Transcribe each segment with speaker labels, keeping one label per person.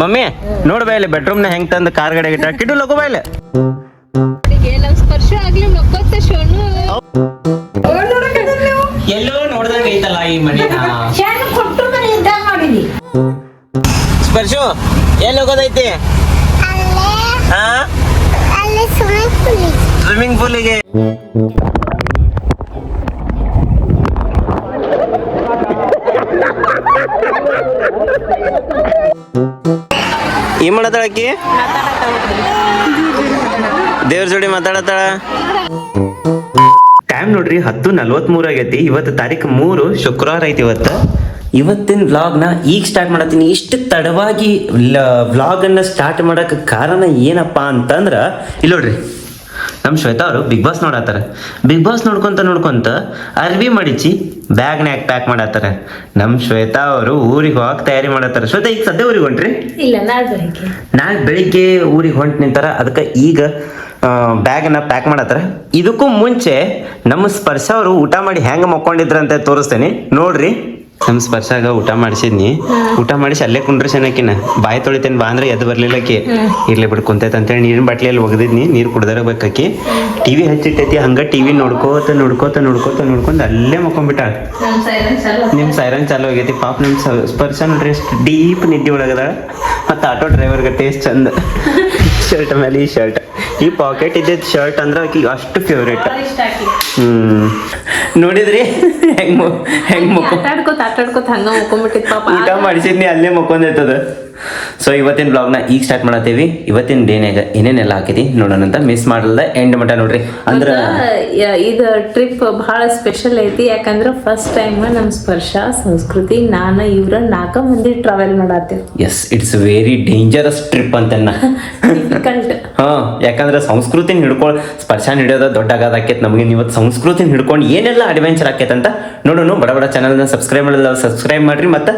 Speaker 1: Mummy, ನೋಡ್ ಬಾ ಇಲ್ಲಿ ಬೆಡ್ರೂಮ್ನ ಹೆಂಗ್ ತಂದು ಕಾರ್ ಗಡೆ ಇಟ್ಟ. ಕಿಡು ಲಗು ಬಾ ಇಲ್ಲಿ.
Speaker 2: ಸ್ಪರ್ಶ ಆಗ್ಲಿ ಮಕ್ಕೋತ ಶೋನು
Speaker 1: ಎಲ್ಲೋ ನೋಡ್ದಂಗ ಐತಲ್ಲ ಈ
Speaker 3: ಮನೆ
Speaker 1: ಸ್ಪರ್ಶು, ಎಲ್ಲಿ ಹೋಗೋದೈತಿ? ಹಾ? ಸ್ವಿಮ್ಮಿಂಗ್ ಪೂಲಿಗೆ ಏನ್ ಮಾಡತ್ತಾಳ ಆಕಿ? ದೇವ್ರ ಜೋಡಿ ಮಾತಾಡತಾಳ ಟೈಮ್ ನೋಡ್ರಿ ಹತ್ತು ನಲ್ವತ್ಮೂರು ಆಗೈತಿ. ಇವತ್ತು ತಾರೀಕು ಮೂರು ಶುಕ್ರವಾರ ಐತಿ ಇವತ್ತು. ಇವತ್ತಿನ ವ್ಲಾಗ್ನ ಈಗ ಸ್ಟಾರ್ಟ್ ಮಾಡತ್ತೀನಿ. ಇಷ್ಟು ತಡವಾಗಿ ವ್ಲಾಗನ್ನು ಸ್ಟಾರ್ಟ್ ಮಾಡಕ್ ಕಾರಣ ಏನಪ್ಪ ಅಂತಂದ್ರೆ ಇಲ್ಲಿ ನೋಡ್ರಿ ನಮ್ಮ ಶ್ವೇತಾ ಅವರು ಬಿಗ್ ಬಾಸ್ ನೋಡತ್ತಾರ. ಬಿಗ್ ಬಾಸ್ ನೋಡ್ಕೊಂತ ನೋಡ್ಕೊಂತ ಅರ್ವಿ ಮಡಿಚಿ ಬ್ಯಾಗ್ನ್ಯಾಗ ಪ್ಯಾಕ್ ಮಾಡತ್ತಾರ? ನಮ್ ಶ್ವೇತಾ ಅವರು ಊರಿಗೆ ಹೋಗಕ್ ತಯಾರಿ ಮಾಡತ್ತಾರ. ಶ್ವೇತಾ ಈಗ ಸದ್ಯ ಊರಿಗೆ ಹೊಂಟ್ರಿ?
Speaker 2: ಇಲ್ಲ ನಾಳೆ ಬೆಳಿಗ್ಗೆ.
Speaker 1: ನಾಳೆ ಬೆಳಿಗ್ಗೆ ಊರಿಗೆ ಹೊಂಟ್ ನಿಂತಾರ. ಅದಕ್ಕೆ ಈಗ ಬ್ಯಾಗನ್ನ ಪ್ಯಾಕ್ ಮಾಡತ್ತಾರ. ಇದಕ್ಕೂ ಮುಂಚೆ ನಮ್ಮ ಸ್ಪರ್ಶ ಅವರು ಊಟ ಮಾಡಿ ಹೆಂಗೆ ಮಕ್ಕೊಂಡಿದ್ರಂತ ತೋರಿಸ್ತೇನೆ. ನೋಡ್ರಿ. ನಮ್ಮ ಸ್ಪರ್ಶಾಗ ಊಟ ಮಾಡಿಸಿದ್ನಿ. ಊಟ ಮಾಡಿಸಿ ಅಲ್ಲೇ ಕುಂಡ್ರಿಸೇನಕಿನ ಬಾಯಿ ತೊಳಿತೇನೆ ಬಾ ಅಂದ್ರೆ ಎದ್ದು ಬರ್ಲಿಲ್ಲಕಿ ಇರ್ಲಿ ಬಿಡು ಕುಂತೈತೆ ಅಂತೇಳಿ ನೀರಿನ ಬಾಟ್ಲಿಯಲ್ಲಿ ಒಗ್ದಿದ್ನಿ. ನೀರು ಕುಡ್ದಿರಬೇಕಾಕಿ ಟಿವಿ ಹಚ್ಚಿಟ್ಟೈತಿ ಹಂಗ ಟಿವಿ ನೋಡ್ಕೋತ ನೋಡ್ಕೋತ ನೋಡ್ಕೋತ ನೋಡ್ಕೊಂಡು ಅಲ್ಲೇ ಮಕ್ಕೊಂಬಿಟ್ಟ.
Speaker 2: ನಿಮ್ಮ ಸೈರನ್ ಚಾಲು
Speaker 1: ನಿಮ್ ಸೈರನ್ ಚಾಲು ಆಗೈತಿ ಪಾಪ ನಿಮ್ ಸ್ಪರ್ಶ ನೋಡ್ರಿ ಎಷ್ಟು ಡೀಪ್ ನಿದ್ದೆ ಒಳಗದ ಮತ್ತೆ ಆಟೋ ಡ್ರೈವರ್ ಟೇಸ್ಟ್ ಎಷ್ಟು ಚಂದ. ಶರ್ಟ್ ಮೇಲೆ ಈ ಶರ್ಟ್. ಈ ಪಾಕೆಟ್ ಇದ್ದ ಶರ್ಟ್ ಅಂದ್ರೆ ಆಕಿ ಅಷ್ಟು ಫೇವ್ರೇಟ್ ಹ್ಮ್. ನೋಡಿದ್ರಿ? ಹೆಂಗ್ ಹೆಂಗ್ ಮುಖ
Speaker 2: ಆಟಾಡ್ಕೋತ ಆಟಾಡ್ಕೋತ ಹಂಗ ಮುಕ್ಕೊಂಬಿಟ್ಟಿತ್ ಪಾಪ.
Speaker 1: ಊಟ ಮಾಡಿಸಿದ್ನಿ ಅಲ್ಲೇ ಮುಕ್ಕೊಂದೈತದ ಸೊ ಇವತ್ತಿನ ಬ್ಲಾಗ್ನ ಈಗ ಸ್ಟಾರ್ಟ್ ಮಾಡತ್ತೀವಿ. ಇವತ್ತಿನ ಡೇನಾಗ ಏನೇನೆಲ್ಲ ಹಾಕಿದಿ ನೋಡೋಣ ಅಂತ ಮಿಸ್ ಮಾಡಲ್ದ ಎಂಡ್ ಮಟ ನೋಡ್ರಿ. ಅಂದ್ರ
Speaker 2: ಇದು ಟ್ರಿಪ್ ಬಹಳ ಸ್ಪೆಷಲ್ ಐತಿ. ಯಾಕಂದ್ರ ಫಸ್ಟ್ ಟೈಮ್ ನಮ್ ಸ್ಪರ್ಶ ಸಂಸ್ಕೃತಿ ನಾನ ಇವ್ರ ನಾಲ್ಕ ಮಂದಿ travel ಮಾಡತ್ತೇವೆ.
Speaker 1: Yes it's very dangerous trip ಅಂತನ್ನ.
Speaker 2: Difficult
Speaker 1: ಹಾ ಯಾಕಂದ್ರೆ ಸಂಸ್ಕೃತಿನ ಹಿಡ್ಕೊಂಡು ಸ್ಪರ್ಶ ಹಿಡಿಯೋದ ದೊಡ್ಡ ಆಗದ ಆಕೈತೆ ನಮಗೆ ಇವತ್ತು ಸಂಸ್ಕೃತಿನ ಹಿಡ್ಕೊಂಡು ಏನೆಲ್ಲ ಅಡ್ವೆಂಚರ್ ಆಕೈತೆ ಅಂತ ನೋಡೋಣ ಬಡ ಬಡ ಚಾನಲ್ನ ಸಬ್ಸ್ಕ್ರೈಬ್ ಮಾಡಿದ್ರೆ ಸಬ್ಸ್ಕ್ರೈಬ್ ಮಾಡ್ರಿ ಮತ್ತೆ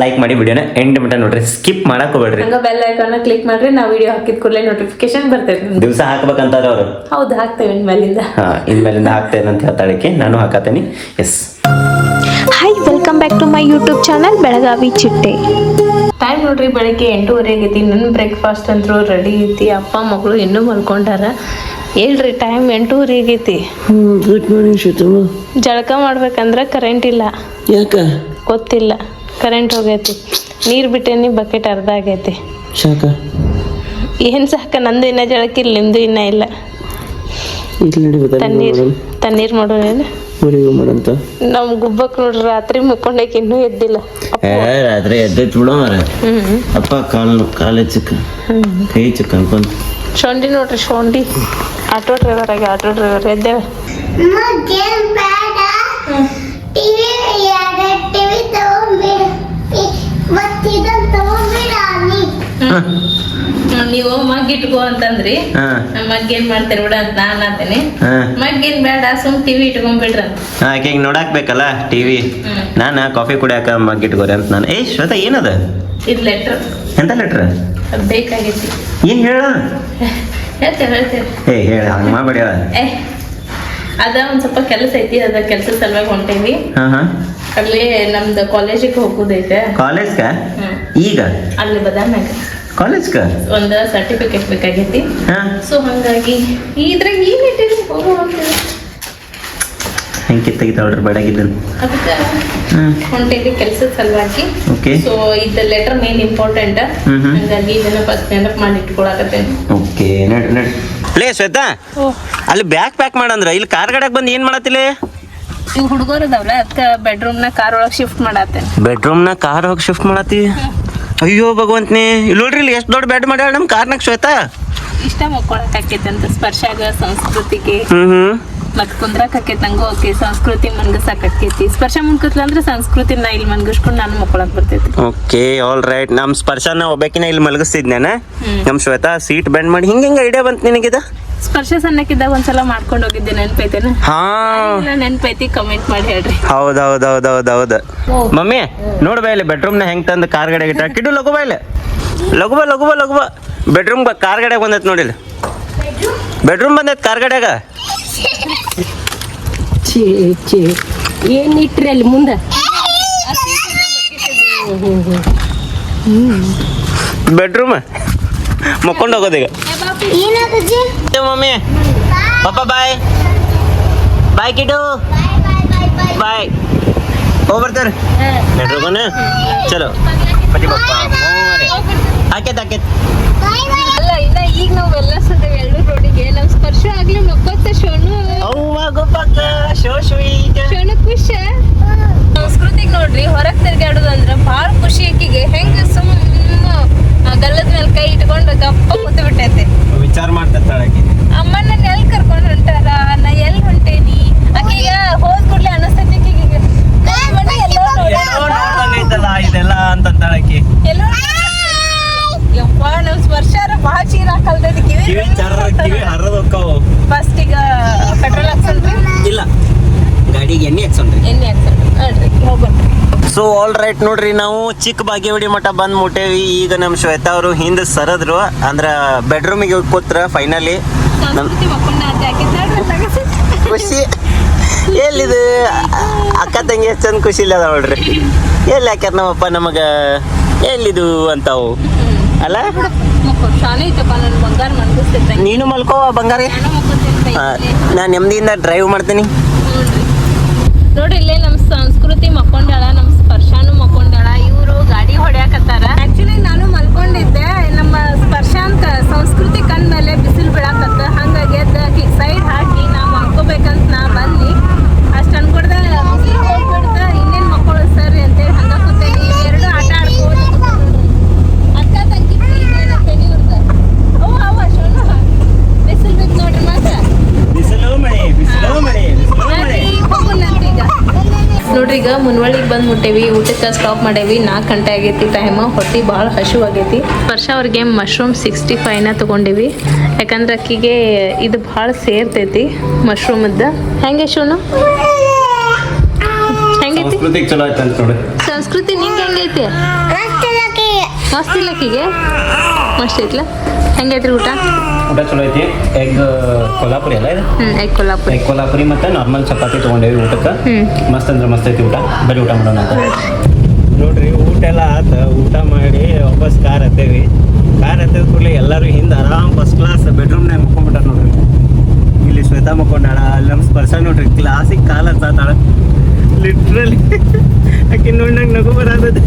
Speaker 1: ಲೈಕ್ ಮಾಡಿ ವಿಡಿಯೋನ ಎಂಡ್ ಮಟ ನೋಡ್ರಿ. ಸ್ಕಿಪ್ ಮಾಡಕ್ ಹೋಗ್ಬೇಡ್ರಿ.
Speaker 2: ಹಂಗ ಬೆಲ್ ಐಕಾನ್ ಕ್ಲಿಕ್ ಮಾಡ್ರಿ ನಾವು ವಿಡಿಯೋ ಹಾಕಿದ ಕೂಡಲೇ ನೋಟಿಫಿಕೇಶನ್ ಬರ್ತೈತಿ.
Speaker 1: ದಿವಸ ಹಾಕ್ಬೇಕಂತಾರ ಅವರು?
Speaker 2: ಹೌದು ಹಾಕ್ತೇವೆ ಇನ್ಮೇಲಿಂದ
Speaker 1: ಹಾ ಇನ್ಮೇಲಿಂದ ಹಾಕ್ತೇನೆ ಅಂತ ಹೇಳ್ತಾಳಕ್ಕೆ ನಾನು ಹಾಕತೇನೆ yes
Speaker 4: hi welcome back to my YouTube channel Belagavi ಚಿಟ್ಟೆ
Speaker 2: ಟೈಮ್ ನೋಡ್ರಿ ಬೆಳಗ್ಗೆ ಎಂಟೂವರೆ ಆಗೈತಿ. ನನ್ನ ಬ್ರೇಕ್ಫಾಸ್ಟ್ ಅಂತೂ ರೆಡಿ ಐತಿ. ಅಪ್ಪ ಮಗಳು ಇನ್ನೂ ಮಲ್ಕೊಂಡಾರ. ಹೇಳ್ರಿ ಟೈಮ್ ಎಂಟೂವರೆ ಆಗೈತಿ.
Speaker 5: ಗುಡ್ ಮಾರ್ನಿಂಗ್
Speaker 2: ಜಳಕ ಮಾಡ್ಬೇಕಂದ್ರೆ ಕರೆಂಟ್ ಇಲ್ಲ.
Speaker 5: ಯಾಕೆ?
Speaker 2: ಗೊತ್ತಿಲ್ಲ. ಕರೆಂಟ್ ಹೋಗೈತಿ. ನೀರು ಬಿಟ್ಟೇನಿ ಬಕೆಟ್ ಅರ್ಧ ಆಗೈತಿ.
Speaker 5: ಶಾಕ
Speaker 2: ಏನು ಸಾಕ? ನಂದು ಇನ್ನ ಜಳಕಿಲ್ಲ ನಿಮ್ದು ಇನ್ನ ಇಲ್ಲ.
Speaker 5: ಇಲ್ಲಿ
Speaker 2: ತಣ್ಣೀರು ತಣ್ಣೀರ್ ಮಾಡೋಣ.
Speaker 5: ಮದುವೆ ಮಾಡಂತ
Speaker 2: ನಮ್ ಗುಬ್ಬಕ್ ನೋಡ್ರಿ ರಾತ್ರಿ ಮುಕ್ಕೊಂಡೈತಿ ಇನ್ನೂ ಎದ್ದಿಲ್ಲ.
Speaker 1: ರಾತ್ರಿ ಎದ್ದೈತ್ ಬಿಡೋ ಮಾರ ಅಪ್ಪ ಕಾಲು ಕಾಲೇ ಚಿಕ್ಕ ಕೈ ಚಿಕ್ಕ ಅನ್ಕೊಂತ.
Speaker 2: ಶೊಂಡಿ ನೋಡ್ರಿ ಶೊಂಡಿ. ಆಟೋ ಡ್ರೈವರ್ ಆಗಿ ಆಟೋ ಡ್ರೈವರ್ ಎದ್ದೇವೆ ನೀವು ಮಗ್ಗಿಟ್ಕೋ ಇಟ್ಕೋ ಅಂತಂದ್ರಿ
Speaker 1: ಮಗ್ಗೇನ್
Speaker 2: ಮಗ್ ಏನ್ ಮಾಡ್ತೀರಿ ಬಿಡ ಅಂತ ನಾನು ಅಂತೇನೆ. ಮಗ್ಗೇನ್ ಬೇಡ ಸುಮ್ ಟಿವಿ ಇಟ್ಕೊಂಡ್ಬಿಡ್ರ
Speaker 1: ಆಕೆಗೆ ನೋಡಾಕ್ ಬೇಕಲ್ಲ ಟಿವಿ ನಾನು ಕಾಫಿ ಕುಡಿಯಾಕ ಮಗ್ಗಿಟ್ಕೋರಿ ಅಂತ ನಾನು. ಏ ಶ್ವೇತಾ ಏನದ?
Speaker 2: ಇದ್ ಲೆಟ್ರ್
Speaker 1: ಎಂತ ಲೆಟ್ರ್
Speaker 2: ಬೇಕಾಗಿತ್ತು ಬೇಕಾಗೈತಿ.
Speaker 1: ಏನ್ ಹೇಳ?
Speaker 2: ಹೇಳ್ತೇವೆ ಹೇಳ್ತೇವೆ.
Speaker 1: ಏ ಹೇಳ ಹಂಗ ಮಾಡ್ಬೇಡ.
Speaker 2: ಏ ಅದ ಒಂದ್ ಸ್ವಲ್ಪ ಕೆಲಸ ಐತಿ ಅದ ಕೆಲಸ ಸಲುವಾಗಿ ಹೊಂಟೇವಿ.
Speaker 1: ಹಾ ಹಾ.
Speaker 2: ಅಲ್ಲಿ ನಮ್ದು ಕಾಲೇಜಿಗೆ ಹೋಗೋದೈತೆ.
Speaker 1: ಕಾಲೇಜ್ಗ ಈಗ?
Speaker 2: ಅಲ್ಲಿ ಬದಾಮ್ಯಾಗ.
Speaker 1: ಕಾಲೇಜ್ಗ
Speaker 2: ಒಂದು ಸರ್ಟಿಫಿಕೇಟ್ ಬೇಕಾಗೈತಿ.
Speaker 1: ಹಾ.
Speaker 2: ಸೊ ಹಂಗಾಗಿ ಇದ್ರಾಗ ಏನು ಇಟ್ಟಿರಿ ಹೋಗೋ
Speaker 1: ಹೆಂಗ್ ಕಿತ್ತಾಗಿತ್ತು ಬೇಡಾಗಿದ್ದನ್
Speaker 2: ಅದಕ್ಕೆ
Speaker 1: ಹ್ಮ್.
Speaker 2: ಕೆಲಸದ ಸಲುವಾಗಿ.
Speaker 1: ಓಕೆ
Speaker 2: ಸೊ ಇದ ಲೆಟರ್ ಮೇನ್ ಇಂಪಾರ್ಟೆಂಟ್. ಹಂಗಾಗಿ ಇದನ್ನ ಫಸ್ಟ್ ನೆನಪು ಮಾಡಿ ಇಟ್ಕೊಳಕತ್ತೇನೆ.
Speaker 1: ಓಕೆ ನಡ್ ನಡ್. ಲೇ ಶ್ವೇತಾ ಅಲ್ಲಿ ಬ್ಯಾಕ್ ಪ್ಯಾಕ್ ಮಾಡಂದ್ರ ಇಲ್ಲಿ ಕಾರ್ ಗಡಕ್ ಬಂದು ಏನು ಮಾಡತ್ತಿಲ್ಲ
Speaker 2: ಇವ್ ಹುಡುಗರು ಅದಾವಲ್ಲ ಅದಕ್ಕೆ ಬೆಡ್ರೂಮ್ನ ಕಾರ್ ಒಳಗೆ ಶಿಫ್ಟ್ ಮಾಡತ್ತೇನೆ.
Speaker 1: ಬೆಡ್ರೂಮ್ನ ಕಾರ್ ಹೋಗಿ ಶಿಫ್ಟ್ ಮಾಡತ್ತಿ ಅಯ್ಯೋ ಭಗವಂತನೇ ಇಲ್ಲೋಡ್ರಿ ಇಲ್ಲಿ ಎಷ್ಟು ದೊಡ್ಡ ಬೆಡ್ ಮಾಡ್ಯಾಳ ನಮ್ಮ ಕಾರ್ನಾಗ ಶ್ವೇತಾ?
Speaker 2: ಇಷ್ಟ ಮಕ್ಕೊಳಕ್ ಅಂತ ಸ್ಪರ್ಶಾಗ ಸಂಸ್ಕೃತಿಗೆ.
Speaker 1: ಹ್ಮ್ ಹ್ಮ್.
Speaker 2: ಮತ್ ಕುಂದ್ರಾಕೈತಿ ಆಕೈತೆ ನಂಗೂ ಓಕೆ ಸಂಸ್ಕೃತಿ ಮನ್ಗಸಾಕೈತಿ ಸ್ಪರ್ಶ ಮುನ್ಕತ್ಲ ಅಂದ್ರೆ ಸಂಸ್ಕೃತಿ ನಾ ಇಲ್ಲಿ ಮನ್ಗಿಸ್ಕೊಂಡು ನಾನು ಮಕ್ಕೊಳಕ್ ಬರ್ತೈತಿ.
Speaker 1: ಓಕೆ ಆಲ್ ರೈಟ್ ನಮ್ ಸ್ಪರ್ಶನ ಒಬ್ಬಕಿನ ಇಲ್ಲಿ ಮಲಗಿಸ್ತಿದ್ನೇನ? ನಮ್ ಶ್ವೇತಾ ಸೀಟ್ ಬೆಂಡ್ ಮಾಡಿ ಹಿಂಗ ಹಿಂಗ ಐಡಿಯಾ ಬಂತು ನಿನಗಿದ?
Speaker 2: ಸ್ಪರ್ಶ ಸಣ್ಣಕ್ಕಿದ್ದಾಗ ಒಂದ್ಸಲ ಮಾಡ್ಕೊಂಡು ಹೋಗಿದ್ದೆ ನೆನ್ಪೈತೇನ?
Speaker 1: ಹಾ.
Speaker 2: ಇಲ್ಲ ನೆನ್ಪೈತಿ ಕಮೆಂಟ್ ಮಾಡಿ ಹೇಳ್ರಿ.
Speaker 1: ಹೌದ್ ಹೌದ್ ಹೌದ್ ಹೌದ್ ಹೌದ್ ಮಮ್ಮಿ ನೋಡ್ ಬಾ ಇಲ್ಲಿ ನ ಹೆಂಗ್ ತಂದು ಕಾರ್ ಗಡೆ ಇಟ್ಟ ಕಿಡು ಲಘುಬ ಬಾ ಇಲ್ಲಿ. ಲಘು ಬಾ ಲಗು ಬಾ ಬೆಡ್ರೂಮ್ ಕಾರ್ ಗಡೆ ಬಂದೈತ್ ನೋಡಿಲ್ಲ ಬೆಡ್ರೂಮ್ ಬಂದೈತ್ ಕಾರ್ ಗಡ್ಯಾಗ.
Speaker 3: ಛೇ ಛೇ ಏನ್ ಇಟ್ರಿ ಅಲ್ಲಿ ಮುಂದೆ
Speaker 1: ಬೆಡ್ರೂಮ್ ಮಕ್ಕೊಂಡು ಹೋಗೋದೀಗ
Speaker 3: ಏನಾಗುತ್ತೆ
Speaker 1: ಮಮ್ಮಿ ಪಾಪ ಬಾಯ್ ಬಾಯ್ ಕಿಟು
Speaker 3: ಬಾಯ್ ಬಾಯ್ ಬಾಯ್
Speaker 1: ಬಾಯ್ ಹೋಗಿ ಬರ್ತಾರೆ ಬೆಡ್ರೂಮನ ಚಲೋ ಪತಿ ಪಪ್ಪ ಮೋರೆ ಹಾಕೇತ್ ಹಾಕೇತ್
Speaker 2: ಅಲ್ಲ ಇನ್ನ ಈಗ ನಾವು ಎಲ್ಲ ಸದೇವ್ ಎರಡು ರೋಡಿಗೆ ನಮ್ ಸ್ಪರ್ಶ ಆಗ್ಲಿ ಮಕ್ಕೋತ ಶೋನು
Speaker 1: ಅವ್ವ ಗೊಪ್ಪಕ್ಕ ಶೋ ಸ್ವೀಟ್
Speaker 2: ಶೋನು ಖುಷ ಸಂಸ್ಕೃತಿಗ್ ನೋಡ್ರಿ ಹೊರಗ್ ತಿರ್ಗಾಡೋದು ಅಂದ್ರ ಬಾಳ ಖುಷಿ ಆಕಿಗೆ. ಹೆಂಗ ಸುಮ್ಮ ಗಲ್ಲದ ಮೇಲೆ ಕೈ ಇಟ್ಕೊಂಡು ಗಪ್ಪ ಕೂತು ಬಿಟ್ಟೈತೆ.
Speaker 1: ವಿಚಾರ ಮಾಡ್ತಾಳೆ ಆಕಿ.
Speaker 2: ಅಮ್ಮನ ಎಲ್ ಕರ್ಕೊಂಡ್ ಹೊಂಟಾರ? ನಾ ಎಲ್ ಹೊಂಟೇನಿ? ಆಕೀಗ ಹೋದ್ ಕೂಡ್ಲೆ ಅನಸ್ತೈತಿ ಆಕಿಗೆ ಎಲ್ಲೋ
Speaker 1: ಎಲ್ಲೋ ಇದೆಲ್ಲ ಅಂತಂತಾಳಕಿ ಆಕಿ.
Speaker 2: ಎಲ್ಲೋ ನಾವು ಸ್ಪರ್ಶಾರ ಭಾಳ ಚೀರ ಕಲ್ತೈತಿ ಕಿವಿ
Speaker 1: ಕಿವಿ ಚರ್ರ ಕಿವಿ ಹರಿದು ಹೋಕ್ಕವು.
Speaker 2: ಫಸ್ಟ್ ಈಗ ಪೆಟ್ರೋಲ್ ಹಾಕ್ಸನ್ರಿ
Speaker 1: ಇಲ್ಲ. ಗಾಡಿಗೆ ಎಣ್ಣೆ ಹಾಕ್ಸೋಣ್ರಿ.
Speaker 2: ಎಣ್ಣೆ ಹಾಕ್ಸನ್ರಿ ನೋಡ್ರಿ ಹೋಗ್ಬನ್ರಿ
Speaker 1: ಸೊ ಆಲ್ ರೈಟ್ ನೋಡ್ರಿ ನಾವು ಚಿಕ್ಕ ಬಾಗೇವಾಡಿ ಮಠ ಬಂದ್ ಮುಟ್ಟೇವಿ ಈಗ ನಮ್ಮ ಶ್ವೇತಾ ಅವರು ಹಿಂದೆ ಸರದ್ರು. ಅಂದ್ರ ಬೆಡ್ರೂಮಿಗೆ ಗೆ ಕೂತ್ರ ಫೈನಲಿ ಖುಷಿ. ಎಲ್ಲಿದು? ಅಕ್ಕ ತಂಗಿ ಎಷ್ಟು ಚಂದ ಖುಷಿ ಇಲ್ಲ ನೋಡ್ರಿ. ಎಲ್ಲಿ ಹಾಕ್ಯಾರ ನಮ್ಮಪ್ಪ ನಮಗ? ಎಲ್ಲಿದು ಅಂತಾವು. ಅಲ್ಲ?
Speaker 2: ಬಂಗಾರ
Speaker 1: ನೀನು ಮಲ್ಕೋ ಬಂಗಾರ
Speaker 2: ನಾನು
Speaker 1: ನೆಮ್ಮದಿಯಿಂದ ಡ್ರೈವ್ ಮಾಡ್ತೀನಿ.
Speaker 2: ನೋಡ್ರಿ ನೋಡ್ರಿ ಇಲ್ಲೇ ನಮ್ಮ ಸಂಸ್ಕೃತಿ ಮಕ್ಕೊಂಡಾಳ ನಮ್ಮ ಸ್ಪರ್ಶಾನು ಮಕ್ಕೊಂಡಾಳ. ಇವರು ಗಾಡಿ ಹೊಡ್ಯಾಕತ್ತಾರ. ಆಕ್ಚುಲಿ ನಾನು ಮಲ್ಕೊಂಡಿದ್ದೆ. ನಮ್ಮ ಸ್ಪರ್ಶ ಅಂತ ಸಂಸ್ಕೃತಿ ಕಣ್ಮೇಲೆ ಬಿಸಿಲು ಬೀಳಾಕತ್ತ. ಹಂಗಾಗಿ ಅದಕ್ಕೆ ಸೈಡ್ ಹಾಕಿ ನಾವು ಮಲ್ಕೋಬೇಕಂತ ನಾ ಬಂದ್ನಿ ಅಷ್ಟು ಅನ್ಕೊಡ್ದ ಬಿಸಿಲು ಹೋಗ್ಬಿಡ್ದ ಇನ್ನೇನು ಮಕ್ಕಳು ಸರಿ ಅಂತೇಳಿ ಹಂಗ ಕೂತೇನಿ ಎರಡು ಆಟ ಆಡ್ಬೋದು ಅಕ್ಕ ತಂಗಿ ಏನಂತೇನಿ ಇವ್ರದ್ದು ಅವ ಅವ ಶೋನು ಬಿಸಿಲು ಬಿತ್ತು ನೋಡ್ರಿ ಮಾತ್ರ
Speaker 1: ಬಿಸಿಲು ಮಳೆ ಬಿಸಿಲು ಮಳೆ ಬಿಸಿಲು ಮಳೆ
Speaker 2: ನೋಡ್ರಿ ಈಗ ಮುನ್ವಳಿಗೆ ಬಂದು ಮುಟ್ಟೇವಿ ಊಟಕ್ಕೆ ಸ್ಟಾಪ್ ಮಾಡೇವಿ ನಾಲ್ಕು ಗಂಟೆ ಆಗೈತಿ ಟೈಮ್ ಹೊಟ್ಟಿ ಭಾಳ ಹಸು ಆಗೈತಿ. ವರ್ಷ ಅವ್ರಿಗೆ ಮಶ್ರೂಮ್ ಸಿಕ್ಸ್ಟಿ ಫೈವ್ನ ತೊಗೊಂಡಿವಿ. ಯಾಕಂದ್ರೆ ಅಕ್ಕಿಗೆ ಇದು ಭಾಳ ಸೇರ್ತೈತಿ ಮಶ್ರೂಮದ್ದು ಹೆಂಗೆ ಶೋನು? ಹೆಂಗೈತಿ? ಸಂಸ್ಕೃತಿ ನಿಂಗೆ ಹೆಂಗೈತಿ? ಮಸ್ತ್ ಇಲ್ಲ ಅಕ್ಕಿಗೆ ಮಸ್ತ್ ಐತ್ಲ? ಹೆಂಗೈತ್ರಿ ಊಟ?
Speaker 1: ಊಟ ಚಲೋ ಐತಿ ಎಗ್ ಕೊಲ್ಹಾಪುರಿ ಅಲ್ಲ ಇದು?
Speaker 2: ಎಗ್ ಕೊಲ್ಲಾಪುರಿ
Speaker 1: ಎಗ್ ಕೊಲ್ಹಾಪುರಿ ಮತ್ತು ನಾರ್ಮಲ್ ಚಪಾತಿ ತೊಗೊಂಡೇವಿ ಊಟಕ್ಕೆ.
Speaker 2: ಹ್ಮ್.
Speaker 1: ಮಸ್ತ್ ಅಂದ್ರೆ ಮಸ್ತ್ ಐತಿ ಊಟ. ಬರೀ ಊಟ ಮಾಡೋಣ ಅಂತ. ನೋಡ್ರಿ ಊಟ ಎಲ್ಲ ಆತ. ಊಟ ಮಾಡಿ ವಾಪಸ್ ಕಾರ್ ಹತ್ತೇವಿ. ಕಾರ್ ಹತ್ತಿದ ಕೂಡಲೇ ಎಲ್ಲರೂ ಹಿಂದೆ ಆರಾಮ್ ಫಸ್ಟ್ ಕ್ಲಾಸ್ ಬೆಡ್ರೂಮ್ನಾಗ ಮುಕ್ಕೊಂಡ್ಬಿಟ್ಟಾರ ನೋಡ್ರಿ. ಇಲ್ಲಿ ಶ್ವೇತಾ ಮುಕ್ಕೊಂಡಾಳ ಅಲ್ಲಿ ನಮ್ಮ ಸ್ಪರ್ಶ ನೋಡ್ರಿ. ಕ್ಲಾಸಿಗೆ ಕಾಲ ಹತ್ತಾಳ ಲಿಟ್ರಲಿ ಆಕಿ ನೋಡ್ನಾಗ ನಗು ಬರತೈತಿ.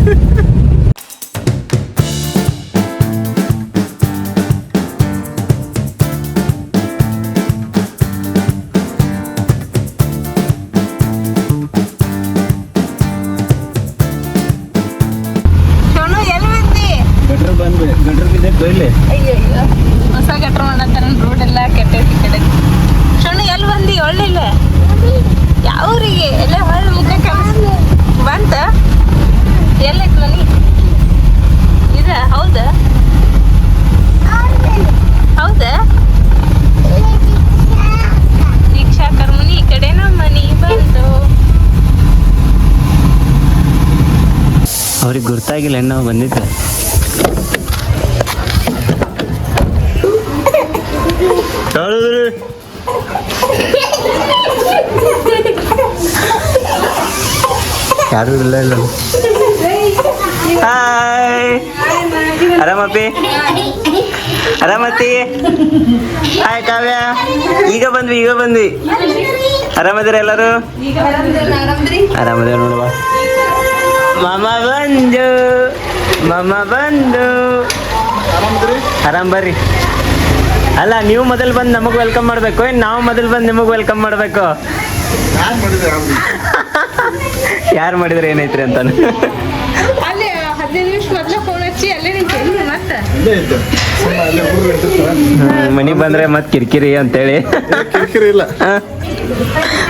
Speaker 1: ಗೊತ್ತಾಗಿಲ್ಲ ನಾವು ಬಂದಿದ್ದೆ ಯಾರು ಇಲ್ಲ ಇಲ್ಲ. ಹಾಯ್ ಆರಾಮಪ್ಪಿ? ಆರಾಮತ್ತಿ? ಹಾಯ್ ಕಾವ್ಯ. ಈಗ ಬಂದ್ವಿ ಈಗ ಬಂದ್ವಿ. ಆರಾಮದಿರ ಎಲ್ಲರೂ? ಆರಾಮದಿರ. ನೋಡುವ ಮಾಮ ಬಂದು. ಮಾಮ ಬಂದು. ಆರಾಮ್ ಬರ್ರಿ. ಅಲ್ಲ ನೀವು ಮೊದಲು ಬಂದು ನಮಗೆ ವೆಲ್ಕಮ್ ಮಾಡಬೇಕು. ಏನ್ ನಾವು ಮೊದಲು ಬಂದು ನಿಮಗೆ ವೆಲ್ಕಮ್ ಮಾಡಬೇಕು? ಯಾರು ಮಾಡಿದ್ರೆ ಏನೈತ್ರಿ ಅಂತ
Speaker 2: ಅಲ್ಲಿ ಹದಿನೈದು ನಿಮಿಷ ಮೊದ್ಲು ಫೋನ್ ಹಚ್ಚಿ ಅಲ್ಲೇ ನಿಂತೇನು ಮತ್ತೆ?
Speaker 1: ಮನೆಗೆ ಬಂದ್ರೆ ಮತ್ ಕಿರಿಕಿರಿ ಅಂತೇಳಿ.
Speaker 5: ಕಿರಿಕಿರಿ ಇಲ್ಲ.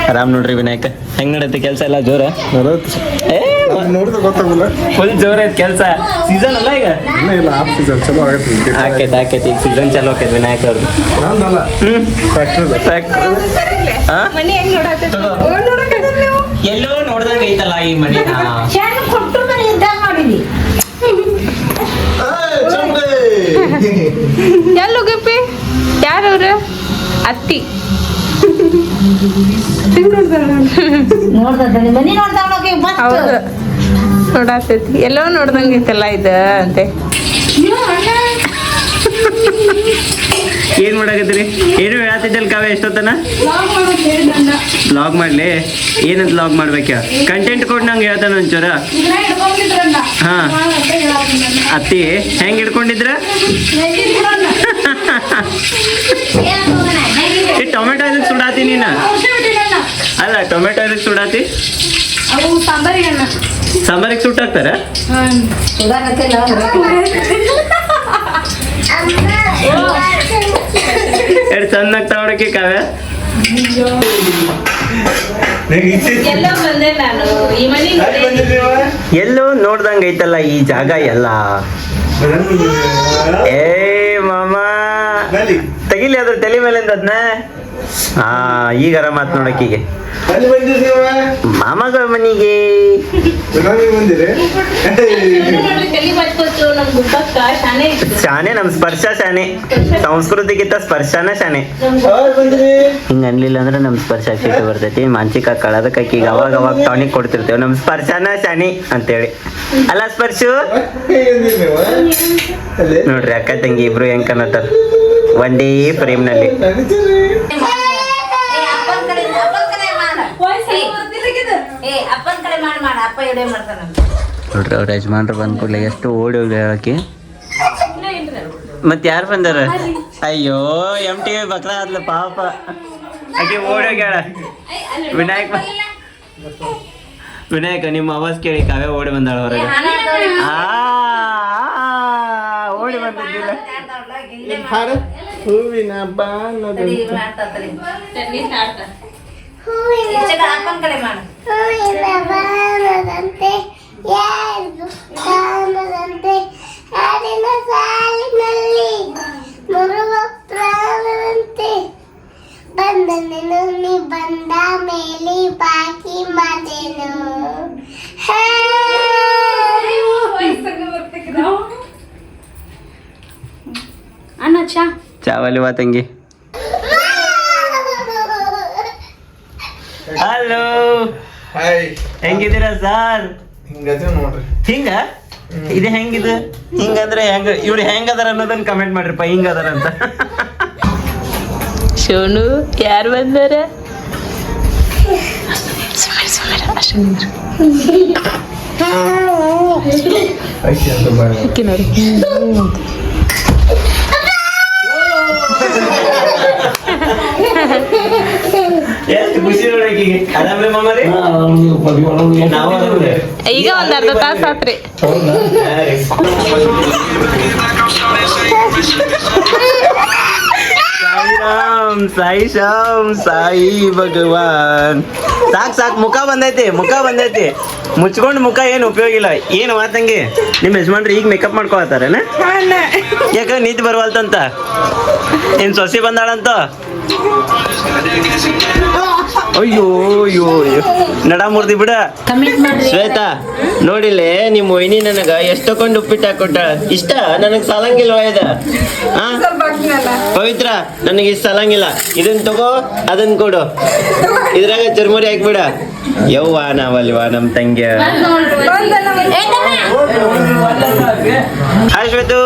Speaker 1: ಆರಾಮ್ ನೋಡ್ರಿ ವಿನಾಯಕ. ಹೆಂಗ್ ನಡತ್ತೆ ಕೆಲಸ ಎಲ್ಲ ಜೋರ? ಏ
Speaker 5: ನೋಡಿದ್ರೆ ಗೊತ್ತಾಗಲ್ಲ
Speaker 1: ಫುಲ್ ಜೋರ್ ಐತ್ ಕೆಲಸ. ಸೀಸನ್ ಅಲ್ಲ ಈಗ?
Speaker 5: ಇಲ್ಲ ಇಲ್ಲ ಆಫ್ ಸೀಸನ್ ಚಲೋ ಆಗತ್ತೆ
Speaker 1: ಆಕೈತೆ ಆಕೈತೆ ಈಗ ಸೀಸನ್ ಚಾಲು ಆಕೈತಿ ವಿನಾಯಕ ಅವ್ರದ್ದು
Speaker 5: ನಂದಲ್ಲ. ಫ್ಯಾಕ್ಟ್ರಿ
Speaker 2: ಫ್ಯಾಕ್ಟ್ರಿ
Speaker 1: ಎಲ್ಲೋ ನೋಡ್ದಂಗ ಐತಲ್ಲ ಈ
Speaker 3: ಮನೆ
Speaker 2: ಎಲ್ಲಿ ಯಾರವ್ರ ಅತ್ತಿ.
Speaker 3: ನೋಡ್ದ ಮನಿ ನೋಡ್ತಾ
Speaker 2: ಹೌದು. ನೋಡಾತೈತಿ. ಎಲ್ಲೋ ನೋಡ್ದಂಗೆ ಐತಲ್ಲ ಇದು ಅಂತೆ.
Speaker 1: ಏನ್ ಮಾಡಾಕತ್ತೀರಿ? ಏನು ಹೇಳತ್ತಿದ್ದಲ್ ಕಾವ್ಯ ಎಷ್ಟೊತ್ತನ? ಬ್ಲಾಗ್ ಮಾಡ್ಲಿ? ಏನಂತ ಬ್ಲಾಗ್ ಮಾಡ್ಬೇಕ ಕಂಟೆಂಟ್ ಕೊಟ್ಟು ನಂಗೆ ಹೇಳ್ತಾನ ಒಂಚೂರ. ಹಾ. ಅತ್ತಿ, ಹೆಂಗ್ ಹಿಡ್ಕೊಂಡಿದ್ರ? ಟೊಮೆಟೊ ಇದಕ್ ಸುಡಾತಿ ನೀನ? ಅಲ್ಲ, ಟೊಮೆಟೊ ಇದಕ್ ಸುಡಾತಿ?
Speaker 3: ಅವು ಸಾಂಬಾರಿಗೆ ಅನ್ನ
Speaker 1: ಸಾಂಬಾರಿಗೆ ಎರಡು ಚೆನ್ನಾಗಿ ತಗೊಳಕ್ಕೆ ಕಾವ್ಯ.
Speaker 2: ಎಲ್ಲ ಬಂದೆ ನಾನು. ಈ ಮನೆಗೆ
Speaker 1: ಎಲ್ಲೋ ನೋಡ್ದಂಗ ಐತಲ್ಲ ಈ ಜಾಗ ಎಲ್ಲ. ಏ ಮಾಮ. ತೆಗಿಲಿ ಅದ್ರ ತಲೆ ಮೇಲಿಂದ ಅದನ್ನ ಹಾ ಈಗ ಮಾತ್ ನೋಡಕ್ಕೀಗೆ ಮಾಮಗ ಮನೆಗೆ.
Speaker 2: ಮಾಮಗಳ ಶಾನೆ
Speaker 1: ನಮ್ ಸ್ಪರ್ಶ ಶಾನೆ ಸಂಸ್ಕೃತಿಗಿಂತ ಸ್ಪರ್ಶನ ಶಾನೆ ಹಿಂಗ ಅನ್ಲಿಲ್ಲ ಅಂದ್ರೆ ನಮ್ ಸ್ಪರ್ಶ ಸಿಟ್ಟು ಬರ್ತೈತಿ. ಮಾನಸಿಕ ಕಳದಕ್ಕೆ ಈಗ ಅವಾಗ ಅವಾಗ ಟಾನಿಕ್ ಕೊಡ್ತಿರ್ತೇವೆ. ನಮ್ ಸ್ಪರ್ಶನ ಶಾನೆ ಅಂತೇಳಿ. ಅಲ್ಲ ಸ್ಪರ್ಶು? ನೋಡ್ರಿ ಅಕ್ಕ ತಂಗಿ ಇಬ್ರು ಹೆಂಗ್ ಕನ್ನತ್ತಾರ ಒಂದೇ ಫ್ರೇಮ್ನಲ್ಲಿ
Speaker 5: ನಡೀತೀರಿ
Speaker 3: ಅಪ್ಪನ ಕಡೆ ಅಪ್ಪನ ಕಡೆ ಮಾಡ ಏ ಅಪ್ಪನ ಕಡೆ ಮಾಡಿ ಮಾಡ ಅಪ್ಪ ಎಡೆ ಮಾಡ್ತಾನ
Speaker 1: ನೋಡ್ರಿ ಅವ್ರ ಯಜಮಾನ್ರು ಬಂದ ಕೂಡಲೇ ಎಷ್ಟು ಓಡಿ ಹೋಗಿ ಹೇಳಕ್ಕೆ ಮತ್ ಯಾರು ಬಂದಾರ? ಅಯ್ಯೋ ಎಂ ಟಿ ವಿ ಬಕ್ರ ಆದ್ಲ ಪಾಪ. ಆಕೆ ಓಡಿ ಹೋಗ್ಯಾಳ ವಿನಾಯಕ್ ವಿನಾಯಕ ನಿಮ್ಮ ಅವಾಜ್ ಕೇಳಿ ಕಾವೇ ಓಡಿ ಬಂದಾಳ ಹೊರಗೆ. ಆ, ಓಡಿ ಬಂದಿದ್ದಿಲ್ಲ.
Speaker 5: ಹಾಡು? ಹೂವಿನ
Speaker 3: ಅಪ್ಪನ ಕಡೆ ಮಾಡ
Speaker 6: ಹೂವಿನ ಬಾಣದಂತೆ ಯಾರು ಕಾಣದಂತೆ ಹಾಡಿನ ಸಾಲಿನಲ್ಲಿ ಮುರುವ ಪ್ರಾಣದಂತೆ ಬಂದನೆನು ನೀ ಬಂದ ಮೇಲೆ ಬಾಕಿ ಮಾತೇನು.
Speaker 3: ಅನ್ನ ಚಾ.
Speaker 1: ಚಾವಲಿ ವಾ ತಂಗಿ ಹಲೋ
Speaker 5: ಹಾಯ್
Speaker 1: ಹೆಂಗಿದ್ದೀರಾ ಸರ್?
Speaker 5: ಹಿಂಗದ ನೋಡ್ರಿ.
Speaker 1: ಹಿಂಗ? ಇದು ಹೆಂಗಿದು? ಹಿಂಗಂದ್ರೆ ಹೆಂಗ ಇವ್ರು ಹೆಂಗದಾರ ಅನ್ನೋದನ್ನ ಕಮೆಂಟ್ ಮಾಡ್ರಿಪ್ಪ ಹಿಂಗದಾರ ಅಂತ.
Speaker 2: ಶೋನು ಯಾರು ಬಂದಾರ?
Speaker 5: ಬಾಳ
Speaker 1: ಎಷ್ಟು ಖುಷಿ ನೋಡಕ್ಕೆ ಆರಾಮ್ರಿ ಮಾಮರಿ ನಾವು ಆರಾಮ್ರಿ.
Speaker 2: ಈಗ ಒಂದ್ ಅರ್ಧ ತಾಸ ಆತ್ರಿ.
Speaker 1: ಸಾಯಿ ಶಾಮ್ ಸಾಯಿ ಭಗವಾನ್. ಸಾಕ್ ಸಾಕ್ ಮುಖ ಬಂದೈತಿ ಮುಖ ಬಂದೈತಿ. ಮುಚ್ಕೊಂಡು ಮುಖ ಏನು ಉಪಯೋಗ ಇಲ್ಲ. ಏನು ಮಾತಂಗಿ ನಿಮ್ಮ ಯಜಮಾನ್ರು ಈಗ ಮೇಕಪ್ ಮಾಡ್ಕೊಳತ್ತಾರೇನ? ಯಾಕ ನೀತ್ ಬರ್ವಲ್ತಂತ? ಏನ್ ಸೊಸಿ ಬಂದಾಳಂತ? ಅಯ್ಯೋ ಅಯ್ಯೋ ಅಯ್ಯೋ. ನಡ ಮುರ್ದಿ ಬಿಡ ಶ್ವೇತಾ ನೋಡಿಲೆ ನಿಮ್ಮ ಮೊಯ್ನಿ ನನಗ ಎಷ್ಟು ತಕೊಂಡ್ ಉಪ್ಪಿಟ್ಟು ಹಾಕೊಟ್ಟ ಇಷ್ಟ? ನನಗ್ ಸಲಂಗಿಲ್ಲ ಇದ? ಪವಿತ್ರ ನನಗೆ ಇಷ್ಟ ಸಾಲಂಗಿಲ್ಲ. ಇದನ್ ತಗೋ ಅದನ್ ಕೊಡು. ಇದ್ರಾಗ ಚುರ್ಮುರಿ ಹಾಕ್ಬಿಡ. ಯವ್ವ ನಾವಲ್ವಾ ನಮ್ ತಂಗಿಯ ಹಾಯ್ ಶ್ವೇತು.